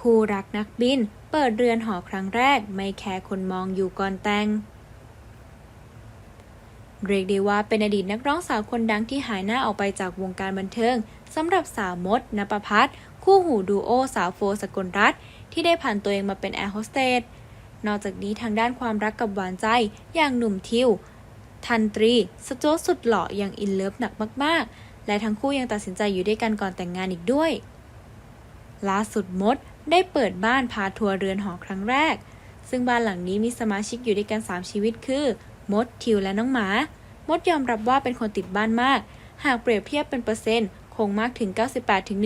คู่รักนักบิน เปิดเรือนหอครั้งแรก ไม่แคร์คนมองอยู่ก่อนแต่งเรียกได้ว่าเป็นอดีตนักร้องสาวคนดังที่หายหน้าออกไปจากวงการบันเทิงสำหรับสาวมดนปพัฒน์คู่หูดูโอสาวโฟสกลรัตที่ได้ผ่านตัวเองมาเป็นแอร์โฮสเตสนอกจากนี้ทางด้านความรักกับหวานใจอย่างหนุ่มทิว ทันตรี สโจวสุดหล่ออย่างอินเลิฟหนักมาก ๆ และทั้งคู่ยังตัดสินใจอยู่ด้วยกันก่อนแต่งงานอีกด้วยล่าสุดมด ได้เปิดบ้านพาทัวร์เรือนหอครั้งแรก ซึ่งบ้านหลังนี้มีสมาชิกอยู่ด้วยกัน 3 ชีวิตคือ มด ทิว และน้องหมา มดยอมรับว่าเป็นคนติดบ้านมาก หากเปรียบเทียบเป็นเปอร์เซ็นต์คงมากถึง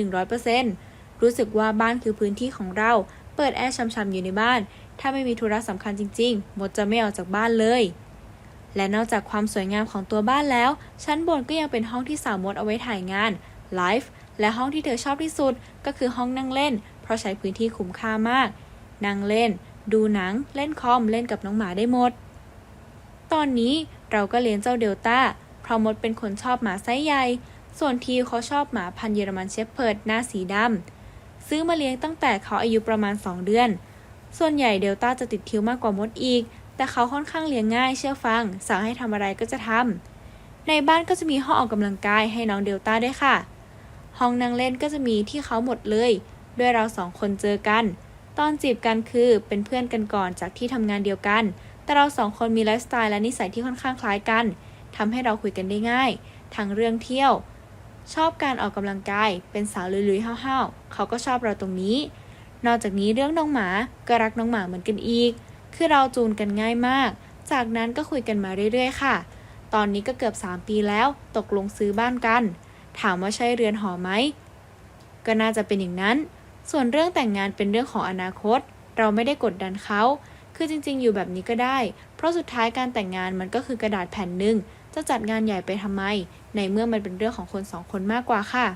98-100%รู้สึกว่าบ้านคือพื้นที่ของเรา เปิดแอร์ช่ำๆอยู่ในบ้าน ถ้าไม่มีธุระสำคัญจริง ๆ มดจะไม่ออกจากบ้านเลยและนอกจากความสวยงามของตัวบ้านแล้ว ชั้นบนก็ยังเป็นห้องที่สาวมดเอาไว้ถ่ายงาน ไลฟ์ และห้องที่เธอชอบที่สุด ก็คือห้องนั่งเล่น เพราะใช้พื้นที่คุ้มค่ามาก นั่งเล่น ดูหนัง เล่นคอม เล่นกับน้องหมาได้หมด ตอนนี้เราก็เลี้ยงเจ้าเดลต้า เพราะมดเป็นคนชอบหมาไซส์ใหญ่ ส่วนทีเขาชอบหมาพันเยอรมันเชฟเพิร์ดหน้าสีดำ ซื้อมาเลี้ยงตั้งแต่เขาอายุประมาณ 2 เดือน ส่วนใหญ่เดลต้าจะติดทิวมากกว่ามดอีก แต่เขาค่อนข้างเลี้ยงง่าย เชื่อฟัง สั่งให้ทำอะไรก็จะทำ ในบ้านก็จะมีห้องออกกำลังกายให้น้องเดลต้าด้วยค่ะ ห้องนั่งเล่นก็จะมีที่เขาหมดเลย ด้วยเราสองคนเจอกัน ตอนจีบกันคือเป็นเพื่อนกันก่อนจากที่ทำงานเดียวกัน แต่เราสองคนมีไลฟ์สไตล์และนิสัยที่ค่อนข้างคล้ายกันทำให้เราคุยกันได้ง่าย ทั้งเรื่องเที่ยว ชอบการออกกำลังกาย เป็นสาวลุยๆห้าวๆ เขาก็ชอบเราตรงนี้ นอกจากนี้เรื่องน้องหมาก็รักน้องหมาเหมือนกันอีก คือเราจูนกันง่ายมาก จากนั้นก็คุยกันมาเรื่อยๆ ค่ะ ตอนนี้ก็เกือบ 3 ปีแล้ว ตกลงซื้อบ้านกัน ถามว่าใช่เรือนหอไหม ก็น่าจะเป็นอย่างนั้น ส่วนเรื่องแต่งงานเป็นเรื่องของอนาคต เราไม่ได้กดดันเขา คือจริงๆ อยู่แบบนี้ก็ได้ เพราะสุดท้ายการแต่งงานมันก็คือกระดาษแผ่นหนึ่งจะจัดงานใหญ่ไปทำไม ในเมื่อมันเป็นเรื่องของคนสองคนมากกว่าค่ะ